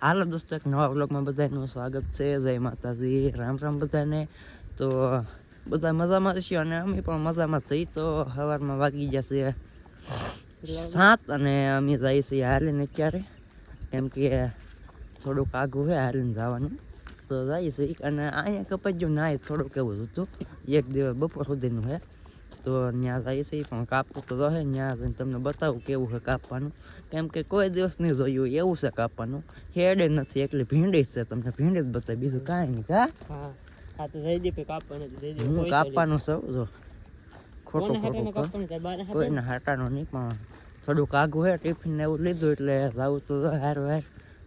હાલો દોસ્તો એક નવા બ્લોગમાં બધાનું સ્વાગત છે જય માતાજી રામ રામ બધાને તો બધા મજામાં છીએ અને અમે પણ મજામાં છીએ તો સવારમાં વાગી જશે સાત અને અમે જઈએ છીએ હાલીને ક્યારે કેમ કે થોડુંક આઘું હોય હાલીને જવાનું તો જઈએ છીએ અને અહીંયા કપાઈ ગયું ના થોડુંક એવું હતું એક દિવસ બપોર સુધીનું છે તો ત્યાં જાય છે પણ કાપવું તો રહે ત્યાં જઈને તમને બતાવું કેવું છે કાપવાનું. કેમ કે કોઈ દિવસ નહીં જોયું એવું છે કાપવાનું. હેડે નથી એટલે ભીંડી છે. તમને ભીંડી જ બતાવી બીજું કાંઈ નહીં કા હા. તો જયદીપે કાપવાનું હું કાપવાનું છું જો. ખોટું ખોટું? કોઈને હાટાનું? નહીં પણ થોડુંક આઘું હે ટિફિન ને એવું લીધું એટલે જવું તો હારું હાર.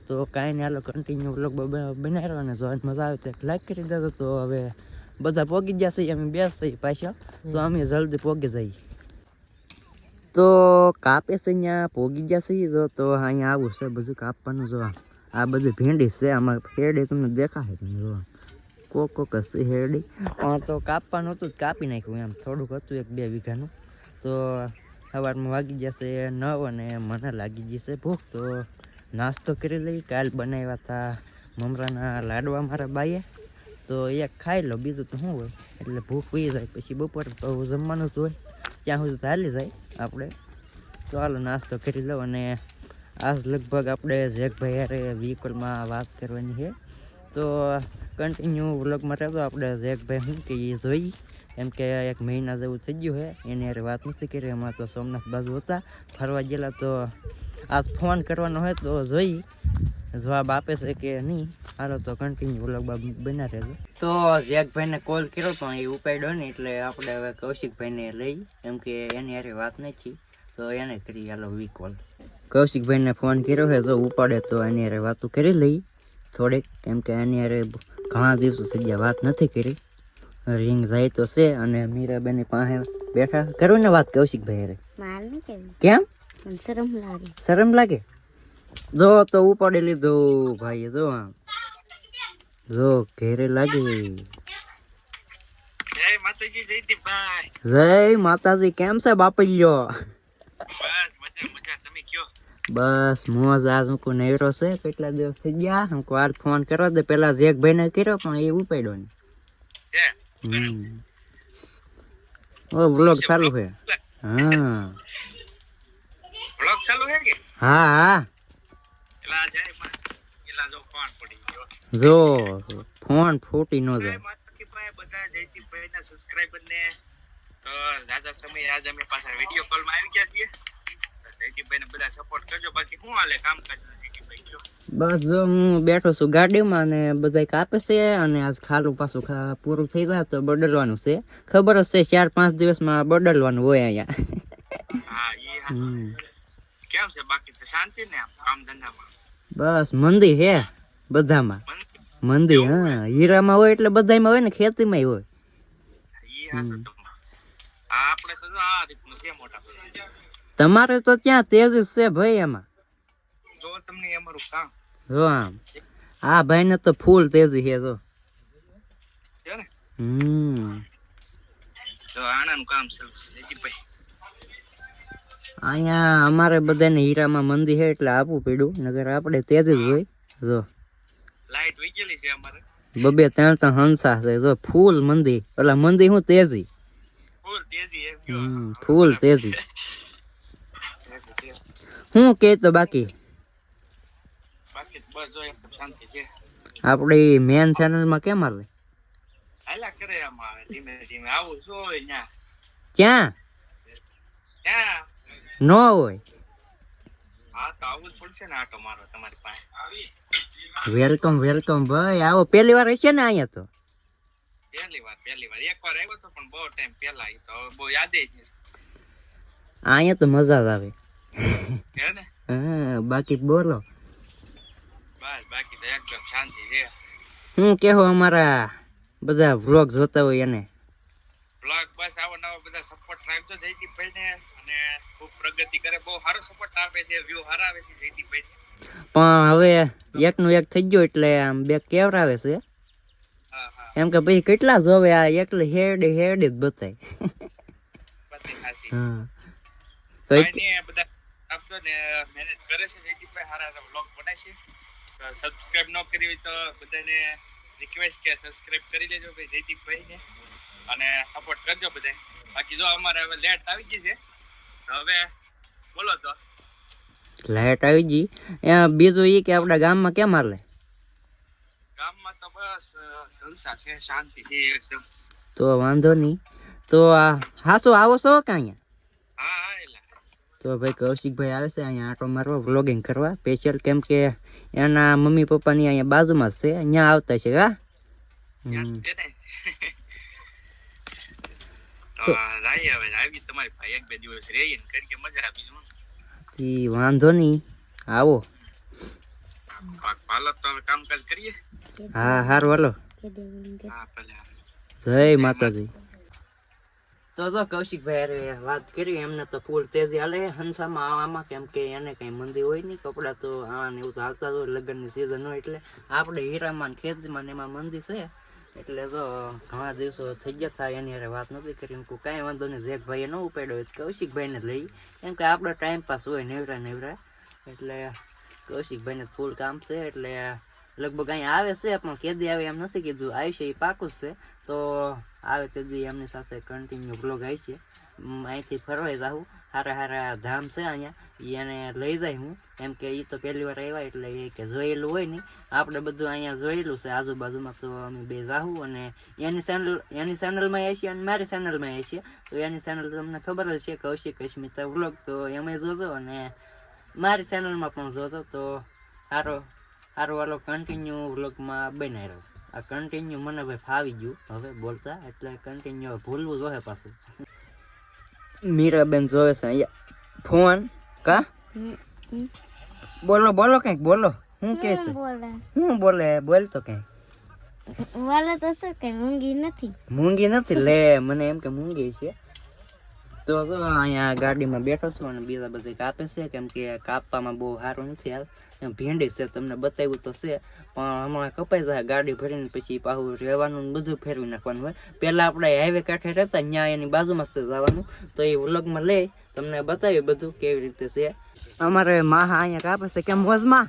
તો કાંઈ નહીં હાલો કન્ટિન્યુ બ્લોગ બનાવ્યો અને જો મજા આવે તો લાઈક કરી દેજો. તો હવે બધા પોગી ગયા છીએ અમે બેસ પાછા. તો અમે જલ્દી પોગી જઈએ. તો કાપે છે અહીંયા પોગી ગયા છીએ જો તો અહીંયા આવું છે બધું કાપવાનું જો આ બધી ભેંડી છે આમાં હેડી તમને દેખાશે તમે જો કોક કોક હશે હેડી. પણ તો કાપવાનું હતું કાપી નાખ્યું એમ. થોડુંક હતું એક બે વીઘાનું. તો સવારમાં વાગી જશે નવ અને મને લાગી જશે ભૂખ. તો નાસ્તો કરી લઈ કાલ બનાવ્યા હતા મમરાના લાડવા મારા બાઈએ. તો એક ખાઈ લો, બીજું તો શું હોય? એટલે ભૂખ પી જાય, પછી બપોર તો જમવાનું જ હોય. ત્યાં સુધી ચાલી જાય આપણે. હાલો, નાસ્તો કરી લો અને આજ લગભગ આપણે જેકભાઈ હારે વ્હીકલમાં વાત કરવાની છે. તો કન્ટિન્યુ વ્લોગમાં રહેતો આપણે જેકભાઈ શું કે એ જોઈ. એમ કે એક મહિના જેવું થઈ ગયું છે. એની હારે વાત નથી કરી. એમાં તો સોમનાથ બાજુ હતા. ફરવા ગયેલા તો આજ ફોન કરવાનો હોય તો જોઈ. જવાબ આપે છે કે નહીં? હાલો તો કન્ટિન્યુ વ્લોગ બના રહેજો. તો જેકભાઈને કોલ કર્યો પણ એ ઉપાડ્યો ને એટલે આપણે હવે કૌશિકભાઈને લઈ એમ કે એની હારે વાત નથી તો એને કરી હાલો વી કોલ કૌશિકભાઈને ફોન કર્યો છે જો ઉપાડે તો એની હારે વાતો કરી લઈ. થોડીક કેમ કે એની હારે ઘણા દિવસો થઈ ગયા વાત નથી કરી. રિંગ જાય તો છે અને મીરાબેન પાસે બેઠા. કરવું ને વાત કૌશિકભાઈ હારે. કેમ? શરમ લાગે. શરમ લાગે? જો તો ઉપાડી લીધું ભાઈ જો આમ. જો ઘેરે લાગે. જય માતાજી જયદીપભાઈ જય માતાજી કેમ છે બાપલ્યો? બસ મજા મજા. તમે કયો? બસ મોજ આજ હું કોઈ નવરો છે કેટલા દિવસ થઈ ગયા? હું વાર ફોન કરવા દે પેલા જેક ભાઈ ને કર્યો પણ એ ઉપાડ્યો ને હે? હમ. ઓ બ્લોગ ચાલુ છે. હા. બ્લોગ ચાલુ છે કે? હા હા. એલા જય માં એલા જો ફોન ફૂટી નો જાય. બધા જયદીપભાઈ ના સબસ્ક્રાઇબર ને તો ઝાઝા સમય આજ અમે પાછા વીડિયો કોલમાં આવી ગયા છીએ. જયદીપભાઈ ને બધા સપોર્ટ કરજો. બાકી શું હાલે કામકાજ બસ જો હું બેઠો છું ગાડીમાં અને બધા કાપે છે અને આજ ખાલું પાછું પૂરું થઈ જાય તો બદલવાનું છે. ખબર જ છે ચાર પાંચ દિવસમાં બદલવાનું હોય અહીંયા. હા. કેમ છે? બાકી તો શાંતિ ને કામ ધંધામાં. બસ મંદી હે બધામાં. મંદી હા. હીરામાં હોય એટલે બધામાં હોય ને ખેતીમાં હોય. તમારું. આપણે તો આ રીતનું છે મોટા તમારે તો ત્યાં તેજ છે ભાઈ એમાં. જો તમને અમારું કામ. જો આમ. આ ભાઈ ને તો ફૂલ તેજી છે જો. હમ. જો આણાનું કામ છે જયદીપભાઈ અહીંયા અમારે બધાને હીરામાં મંદી છે એટલે આપવું પડ્યું. નગર આપણે તેજ જ હોય. જો. લાઈટ વીજળી છે અમારે. બબે ત્રણ ત્રણ હંસા છે. જો ફૂલ મંદી. ઓલા મંદી હું તેજી ફૂલ તેજી એમ કયો. હમ, ફૂલ તેજી. હું કે તો બાકી? બાકી તો બસ જો એકદમ શાંતિ છે. આપણી મેન ચેનલમાં કેમ આવે? હાલા કરે આમાં ધીમે ધીમે. આવું છું હોય ન્યા. ક્યાં? ન્યા ન હોય. આવું વેલકમ વેલકમ ભાઈ. આવો પહેલી વાર હશે ને અહીંયા તો? પહેલી વાર પહેલી વાર. એક વાર આવ્યો તો પણ બહુ ટાઈમ પહેલા ઈ તો. બહુ યાદ અહીંયા તો મજા જ આવે. હા બાકી બોલો. બસ બાકી તો એકદમ શાંતિ છે. હું કેહો અમારા બધા વ્લોગ જોતા હોય એને. બ્લોગ બસ આવો નવો બધા સપોર્ટ રાખજો જયદીપભાઈ ને અને ખૂબ પ્રગતિ કરે. બહુ સારો સપોર્ટ આપે છે વ્યૂ સારા આવે છે જયદીપભાઈ પણ હવે એકનું એક થઈ ગયો એટલે આમ બે કેવરાવે છે. એમ કે ભાઈ કેટલા જોવે આ એકલે હેડે હેડે જ બતાય. હા. તો બધા આપજો ને મેનેજ કરે છે જયદીપભાઈ સારા સારા બ્લોગ બનાવે છે. સબસ્ક્રાઇબ ન કરી હોય તો બધાને રિક્વેસ્ટ કે સબસ્ક્રાઇબ કરી લેજો ભાઈ જયદીપભાઈ ને અને સપોર્ટ કરજો બધાય. બાકી જો અમારે હવે લેટ આવી ગઈ છે તો હવે બોલો તો. લાઈટ આવી ગઈ? બીજું એ કે આપણા ગામમાં કેમ હાલે? ગામમાં તો બસ સંસાર છે શાંતિ છે એકદમ. તો વાંધો નહીં. તો આ હાસો આવો છો કે અહીંયા? હા હા તો ભાઈ કૌશિકભાઈ આવે છે અહીંયા આટો મારવા વ્લોગિંગ કરવા. સ્પેશિયલ કેમ કે એના મમ્મી પપ્પાની અહીંયા બાજુમાં જ છે અહીંયા આવતા છે હા? ઈ વાંધો નહીં. આવો. હાલો તો હવે કામકાજ કરીએ. હા હારું ભલે જય માતાજી. તો જો કૌશિકભાઈ વાત કરી એમને તો ફૂલ તેજી હાલે. હંસામાં આવામાં કેમ કે એને કઈ મંદી હોય નહીં કપડા તો આવા ને એવું તો હાલતા જ હોય લગ્નની સિઝન હોય એટલે. આપણે હીરામાં ને ખેતીમાં એમાં મંદી છે. એટલે જો ઘણા દિવસો થઈ ગયા થાય, એની હારે વાત નથી કરી. હું કાંઈ વાંધો નહીં જેકભાઈએ ન ઉપાડ્યો હોય તો કૌશિકભાઈને લઈ. કેમ કે આપણો ટાઈમ પાસ હોય, નેવરા નેવરા. એટલે કૌશિકભાઈને ફૂલ કામ છે, એટલે લગભગ અહીંયા આવે છે, પણ કેદી આવે એમ નથી કીધું. આવશે એ પાકું છે. તો આવે તેદી એમની સાથે કન્ટિન્યુ બ્લોગ આવશે છે. અહીંથી ફરવાઈ જાઉં હારા હારા ધામ છે અહીંયા. એને લઈ જાય હું. એમ કે એ તો પહેલી વાર આવ્યા એટલે એ કે જોયેલું હોય ને. આપણે બધું અહીંયા જોયેલું છે. આજુબાજુમાં તો અમે બે જાહું અને એની ચેનલ એની ચેનલમાં આવીએ અને મારી ચેનલમાં આવીએ તો એની ચેનલ તમને ખબર જ છે કૌશિક અસ્મિતા વ્લોગ તો એમાં જોજો અને મારી ચેનલમાં પણ જોજો. તો સારો સારો વાલો કન્ટિન્યુ વ્લોગમાં બનાવી રહ્યો આ કન્ટિન્યુ મને ભાઈ ફાવી ગયું. હવે બોલતા એટલે કન્ટિન્યુ ભૂલવું જોઈએ પાછું. મીરાબેન જોવે છે અહીંયા. ફોન? કા. બોલો બોલો કંઈક બોલો. હું કે છે? શું બોલે? બોલે? બોલ તો કંઈક. વાલે તો શું કઈ ઊંઘી નથી. મૂંગી નથી? લે મને એમ કે મૂંગી છે. તો જો અહીંયા ગાડીમાં બેઠો છું અને બીજા બધા કાપે છે. કેમ કે કાપવામાં બહુ સારું નથી હાલ. ભીંડી છે તમને બતાવ્યું તો છે. પણ હમણાં કપાઈ જાય ગાડી ભરીને પછી પાછું રહેવાનું બધું ફેરવી નાખવાનું હોય. પહેલાં આપણે હાઈવે કાંઠે રહેતા ત્યાં એની બાજુમાં છે જવાનું. તો એ વ્લોગમાં લઈ તમને બતાવ્યું બધું કેવી રીતે છે. અમારે માહા અહીંયા કાપે છે કેમ મોજમાં?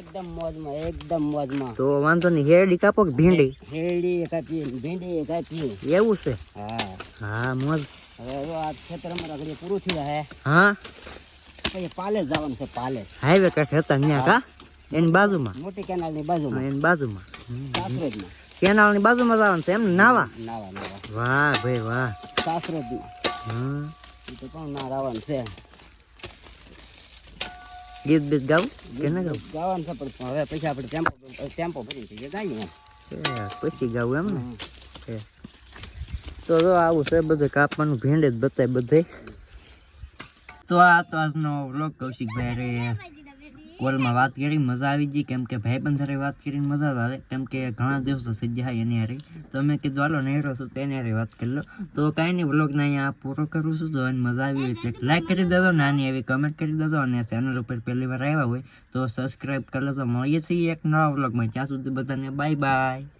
એકદમ મોજમાં એકદમ મોજમાં. તો વાંધો નહીં હેરડી કાપો કે ભીંડી? હેરડી કાપીએ ભીંડી કાપીએ. એવું છે? હા. હા મોજ. હવે જો આ ખેતર અમારા ઘરે પૂરું થયું હે હા? પછી પાલે જવાનું છે પાલે. હાઈવે કાંઠે હતા ત્યાં કા? એની બાજુમાં? મોટી કેનાલની બાજુમાં. એની બાજુમાં. સાસરોજમાં. કેનાલની બાજુમાં જવાનું છે એમ નાવા? નાવા નાવા. વાહ ભાઈ વાહ. સાસરોજમાં. હમ. એ તો પણ ના રાવાનું છે. ગીત બીત ગાવું? કે ના ગાવું? જવાનું છે પણ હવે પછી આપણે ટેમ્પો ટેમ્પો ભરી જઈએ જઈએ પછી ગાવું એમ ને. તો જો આવું છે બધું કાપવાનું, ભીંડે જ બતાય બધે. તો આ તો આજનો વ્લોગ કૌશિકભાઈ કોલમાં વાત કરી, મજા આવી ગઈ. કેમ કે ભાઈ બંધારે વાત કરીને મજા જ આવે. કેમ કે ઘણા દિવસો થઈ એની હારે. તો મેં કીધું, હાલો, નહેરો છું તેની હારે વાત કરી લો. તો કાંઈ નહીં વ્લોગને અહીંયા પૂરો કરું છું. એને મજા આવી હોય તો લાઈક કરી દેજો, નાની એવી કમેન્ટ કરી દેજો અને ચેનલ ઉપર પહેલી વાર આવ્યા હોય તો સબસ્ક્રાઈબ કરી લેજો. મળીએ છીએ એક નવા વ્લોગમાં ત્યાં સુધી બધાને બાય બાય